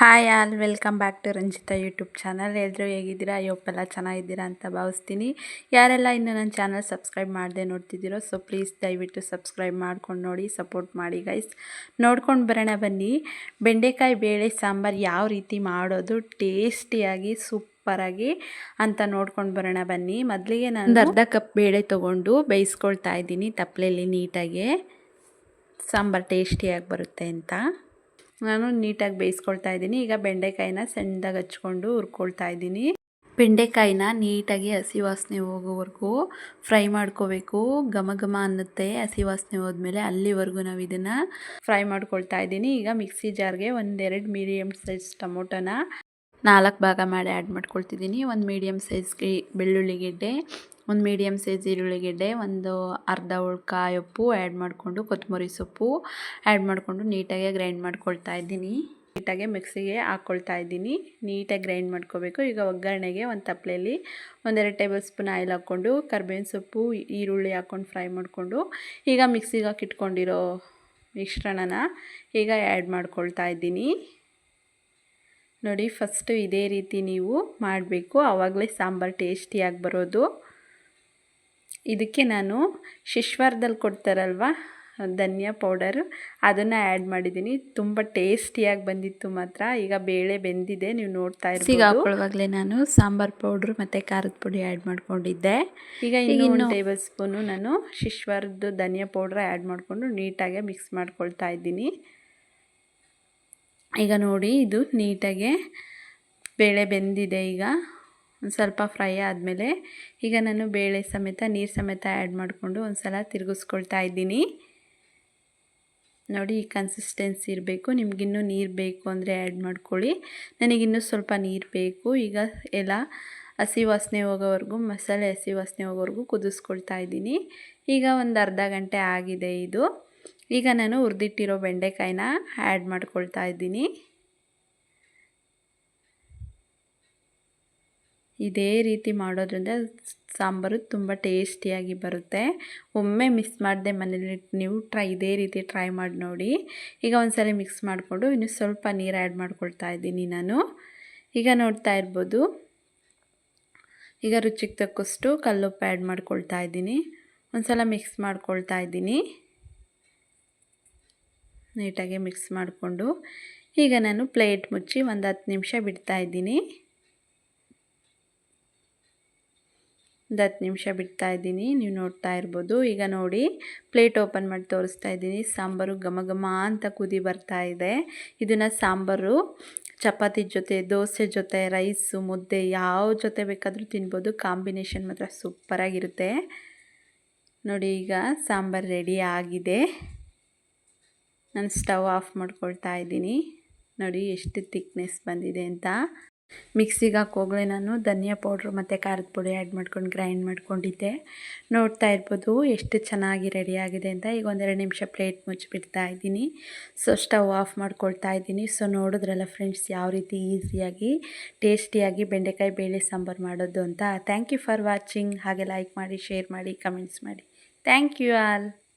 Hi all, welcome back to Ranjitha YouTube channel. ಎಲ್ಲರೂ ಹೇಗಿದ್ದೀರಾ? ಅಯ್ಯೋಪ್ಪೆಲ್ಲ ಚೆನ್ನಾಗಿದ್ದೀರಾ ಅಂತ ಭಾವಿಸ್ತೀನಿ. ಯಾರೆಲ್ಲ ಇನ್ನು ನನ್ನ ಚಾನಲ್ ಸಬ್ಸ್ಕ್ರೈಬ್ ಮಾಡದೆ ನೋಡ್ತಿದ್ದೀರೋ ಸೊ ಪ್ಲೀಸ್ ದಯವಿಟ್ಟು ಸಬ್ಸ್ಕ್ರೈಬ್ ಮಾಡ್ಕೊಂಡು ನೋಡಿ ಸಪೋರ್ಟ್ ಮಾಡಿ ಗೈಸ್ ನೋಡ್ಕೊಂಡು ಬರೋಣ ಬನ್ನಿ. ಬೆಂಡೆಕಾಯಿ ಬೇಳೆ ಸಾಂಬಾರು ಯಾವ ರೀತಿ ಮಾಡೋದು ಟೇಸ್ಟಿಯಾಗಿ ಸೂಪರಾಗಿ ಅಂತ ನೋಡ್ಕೊಂಡು ಬರೋಣ ಬನ್ನಿ. ಮೊದಲಿಗೆ ನಾನು ಅರ್ಧ ಕಪ್ ಬೇಳೆ ತೊಗೊಂಡು ಬೇಯಿಸ್ಕೊಳ್ತಾ ಇದ್ದೀನಿ ತಪ್ಪಲೆಯಲ್ಲಿ ನೀಟಾಗಿ. ಸಾಂಬಾರು ಟೇಸ್ಟಿಯಾಗಿ ಬರುತ್ತೆ ಅಂತ. ನಾನು ನೀಟಾಗಿ ಬೇಯಿಸ್ಕೊಳ್ತಾ ಇದ್ದೀನಿ. ಈಗ ಬೆಂಡೆಕಾಯಿನ ಸಣ್ಣದಾಗಿ ಹಚ್ಕೊಂಡು ಹುರ್ಕೊಳ್ತಾ ಇದ್ದೀನಿ. ಬೆಂಡೆಕಾಯಿನ ನೀಟಾಗಿ ಹಸಿ ವಾಸನೆ ಹೋಗೋವರೆಗೂ ಫ್ರೈ ಮಾಡ್ಕೋಬೇಕು. ಘಮ ಘಮ ಅನ್ನುತ್ತೆ ಹಸಿ ವಾಸನೆ ಹೋದ್ಮೇಲೆ ಅಲ್ಲಿವರೆಗೂ ನಾವು ಇದನ್ನು ಫ್ರೈ ಮಾಡ್ಕೊಳ್ತಾ ಇದ್ದೀನಿ. ಈಗ ಮಿಕ್ಸಿ ಜಾರ್ಗೆ ಒಂದೆರಡು ಮೀಡಿಯಮ್ ಸೈಜ್ ಟೊಮೊಟೊನ ನಾಲ್ಕು ಭಾಗ ಮಾಡಿ ಆ್ಯಡ್ ಮಾಡ್ಕೊಳ್ತಿದ್ದೀನಿ. ಒಂದು ಮೀಡಿಯಮ್ ಸೈಜ್ಗೆ ಬೆಳ್ಳುಳ್ಳಿ ಗೆಡ್ಡೆ, ಒಂದು ಮೀಡಿಯಮ್ ಸೈಜ್ ಈರುಳ್ಳಿಗೆಡ್ಡೆ ಒಂದು ಅರ್ಧ ಉಳ್ಕಾಯಿ ಉಪ್ಪು ಆ್ಯಡ್ ಮಾಡಿಕೊಂಡು ಕೊತ್ತಂಬರಿ ಸೊಪ್ಪು ಆ್ಯಡ್ ಮಾಡಿಕೊಂಡು ನೀಟಾಗಿ ಗ್ರೈಂಡ್ ಮಾಡ್ಕೊಳ್ತಾ ಇದ್ದೀನಿ. ನೀಟಾಗಿ ಮಿಕ್ಸಿಗೆ ಹಾಕ್ಕೊಳ್ತಾ ಇದ್ದೀನಿ. ನೀಟಾಗಿ ಗ್ರೈಂಡ್ ಮಾಡ್ಕೋಬೇಕು. ಈಗ ಒಗ್ಗರಣೆಗೆ ಒಂದು ತಪ್ಪಲೆಯಲ್ಲಿ ಒಂದೆರಡು ಟೇಬಲ್ ಸ್ಪೂನ್ ಆಯಿಲ್ ಹಾಕ್ಕೊಂಡು, ಕರ್ಬೇವಿನ ಸೊಪ್ಪು, ಈರುಳ್ಳಿ ಹಾಕ್ಕೊಂಡು ಫ್ರೈ ಮಾಡಿಕೊಂಡು, ಈಗ ಮಿಕ್ಸಿಗೆ ಹಾಕಿಟ್ಕೊಂಡಿರೋ ಮಿಶ್ರಣನ ಈಗ ಆ್ಯಡ್ ಮಾಡ್ಕೊಳ್ತಾ ಇದ್ದೀನಿ. ನೋಡಿ ಫಸ್ಟು ಇದೇ ರೀತಿ ನೀವು ಮಾಡಬೇಕು. ಆವಾಗಲೇ ಸಾಂಬಾರು ಟೇಸ್ಟಿಯಾಗಿ ಬರೋದು. ಇದಕ್ಕೆ ನಾನು ಶಿಶ್ವಾರದಲ್ಲಿ ಕೊಡ್ತಾರಲ್ವ ಧನಿಯಾ ಪೌಡರ್ ಅದನ್ನು ಆ್ಯಡ್ ಮಾಡಿದ್ದೀನಿ. ತುಂಬ ಟೇಸ್ಟಿಯಾಗಿ ಬಂದಿತ್ತು ಮಾತ್ರ. ಈಗ ಬೇಳೆ ಬೆಂದಿದೆ ನೀವು ನೋಡ್ತಾ ಇರ್ತೀವಿ ಹಾಕೊಳ್ಳುವಾಗಲೇ ನಾನು ಸಾಂಬಾರು ಪೌಡ್ರು ಮತ್ತು ಖಾರದ ಪುಡಿ ಆ್ಯಡ್ ಮಾಡ್ಕೊಂಡಿದ್ದೆ. ಈಗ ಇನ್ನೊಂದು ಟೇಬಲ್ ಸ್ಪೂನು ನಾನು ಶಿಶ್ವಾರದ್ದು ಧನಿಯಾ ಪೌಡ್ರ್ ಆ್ಯಡ್ ಮಾಡಿಕೊಂಡು ನೀಟಾಗೆ ಮಿಕ್ಸ್ ಮಾಡ್ಕೊಳ್ತಾ ಇದ್ದೀನಿ. ಈಗ ನೋಡಿ ಇದು ನೀಟಾಗೆ ಬೇಳೆ ಬೆಂದಿದೆ ಈಗ. ಒಂದು ಸ್ವಲ್ಪ ಫ್ರೈ ಆದಮೇಲೆ ಈಗ ನಾನು ಬೇಳೆ ಸಮೇತ, ನೀರು ಸಮೇತ ಆ್ಯಡ್ ಮಾಡಿಕೊಂಡು ಒಂದು ಸಲ ತಿರುಗಿಸ್ಕೊಳ್ತಾ ಇದ್ದೀನಿ. ನೋಡಿ, ಈ ಕನ್ಸಿಸ್ಟೆನ್ಸಿ ಇರಬೇಕು. ನಿಮಗಿನ್ನೂ ನೀರು ಬೇಕು ಅಂದರೆ ಆ್ಯಡ್ ಮಾಡ್ಕೊಳ್ಳಿ. ನನಗಿನ್ನೂ ಸ್ವಲ್ಪ ನೀರು ಬೇಕು. ಈಗ ಎಲ್ಲ ಹಸಿ ವಾಸನೆ ಹೋಗೋವರೆಗೂ, ಮಸಾಲೆ ಹಸಿ ವಾಸನೆ ಹೋಗೋವರೆಗೂ ಕುದಿಸ್ಕೊಳ್ತಾ ಇದ್ದೀನಿ. ಈಗ ಒಂದು ಅರ್ಧ ಗಂಟೆ ಆಗಿದೆ ಇದು. ಈಗ ನಾನು ಹುರಿದಿಟ್ಟಿರೋ ಬೆಂಡೆಕಾಯಿನ ಆ್ಯಡ್ ಮಾಡ್ಕೊಳ್ತಾ ಇದ್ದೀನಿ. ಇದೇ ರೀತಿ ಮಾಡೋದ್ರಿಂದ ಸಾಂಬಾರು ತುಂಬ ಟೇಸ್ಟಿಯಾಗಿ ಬರುತ್ತೆ. ಒಮ್ಮೆ ಮಿಸ್ ಮಾಡಿದೆ ಮನೇಲಿ ನೀವು ಟ್ರೈ, ಇದೇ ರೀತಿ ಟ್ರೈ ಮಾಡಿ ನೋಡಿ. ಈಗ ಒಂದ್ಸಲ ಮಿಕ್ಸ್ ಮಾಡಿಕೊಂಡು ಇನ್ನು ಸ್ವಲ್ಪ ನೀರು ಆ್ಯಡ್ ಮಾಡ್ಕೊಳ್ತಾ ಇದ್ದೀನಿ ನಾನು. ಈಗ ನೋಡ್ತಾ ಇರ್ಬೋದು. ಈಗ ರುಚಿಗೆ ತಕ್ಕಷ್ಟು ಕಲ್ಲುಪ್ಪು ಆ್ಯಡ್ ಮಾಡ್ಕೊಳ್ತಾ ಇದ್ದೀನಿ. ಒಂದ್ಸಲ ಮಿಕ್ಸ್ ಮಾಡ್ಕೊಳ್ತಾ ಇದ್ದೀನಿ. ನೀಟಾಗಿ ಮಿಕ್ಸ್ ಮಾಡಿಕೊಂಡು ಈಗ ನಾನು ಪ್ಲೇಟ್ ಮುಚ್ಚಿ ಒಂದು ಹತ್ತು ನಿಮಿಷ ಬಿಡ್ತಾ ಇದ್ದೀನಿ. ಒಂದು ಹತ್ತು ನಿಮಿಷ ಬಿಡ್ತಾ ಇದ್ದೀನಿ. ನೀವು ನೋಡ್ತಾ ಇರ್ಬೋದು. ಈಗ ನೋಡಿ ಪ್ಲೇಟ್ ಓಪನ್ ಮಾಡಿ ತೋರಿಸ್ತಾ ಇದ್ದೀನಿ. ಸಾಂಬಾರು ಘಮ ಘಮ ಅಂತ ಕುದಿ ಬರ್ತಾ ಇದೆ. ಇದನ್ನು ಸಾಂಬಾರು, ಚಪಾತಿ ಜೊತೆ, ದೋಸೆ ಜೊತೆ, ರೈಸು, ಮುದ್ದೆ ಯಾವ ಜೊತೆ ಬೇಕಾದರೂ ತಿನ್ಬೋದು. ಕಾಂಬಿನೇಷನ್ ಮಾತ್ರ ಸೂಪರಾಗಿರುತ್ತೆ. ನೋಡಿ ಈಗ ಸಾಂಬಾರು ರೆಡಿ ಆಗಿದೆ. ನಾನು ಸ್ಟವ್ ಆಫ್ ಮಾಡ್ಕೊಳ್ತಾ ಇದ್ದೀನಿ. ನೋಡಿ ಎಷ್ಟು ತಿಕ್ನೆಸ್ ಬಂದಿದೆ ಅಂತ. ಮಿಕ್ಸಿಗೆ ಹಾಕೋಗ್ಲೆ ನಾನು ಧನಿಯಾ ಪೌಡ್ರು ಮತ್ತು ಖಾರದ ಪುಡಿ ಆ್ಯಡ್ ಮಾಡ್ಕೊಂಡು ಗ್ರೈಂಡ್ ಮಾಡ್ಕೊಂಡಿದ್ದೆ. ನೋಡ್ತಾ ಇರ್ಬೋದು ಎಷ್ಟು ಚೆನ್ನಾಗಿ ರೆಡಿಯಾಗಿದೆ ಅಂತ. ಈಗ ಒಂದೆರಡು ನಿಮಿಷ ಪ್ಲೇಟ್ ಮುಚ್ಚಿಬಿಡ್ತಾ ಇದ್ದೀನಿ. ಸೊ, ಸ್ಟವ್ ಆಫ್ ಮಾಡ್ಕೊಳ್ತಾ ಇದ್ದೀನಿ. ಸೊ, ನೋಡಿದ್ರಲ್ಲ ಫ್ರೆಂಡ್ಸ್ ಯಾವ ರೀತಿ ಈಸಿಯಾಗಿ, ಟೇಸ್ಟಿಯಾಗಿ ಬೆಂಡೆಕಾಯಿ ಬೇಳೆ ಸಾಂಬಾರು ಮಾಡೋದು ಅಂತ. Thank you for watching. ಹಾಗೆ ಲೈಕ್ ಮಾಡಿ, ಶೇರ್ ಮಾಡಿ, ಕಮೆಂಟ್ಸ್ ಮಾಡಿ. Thank you all.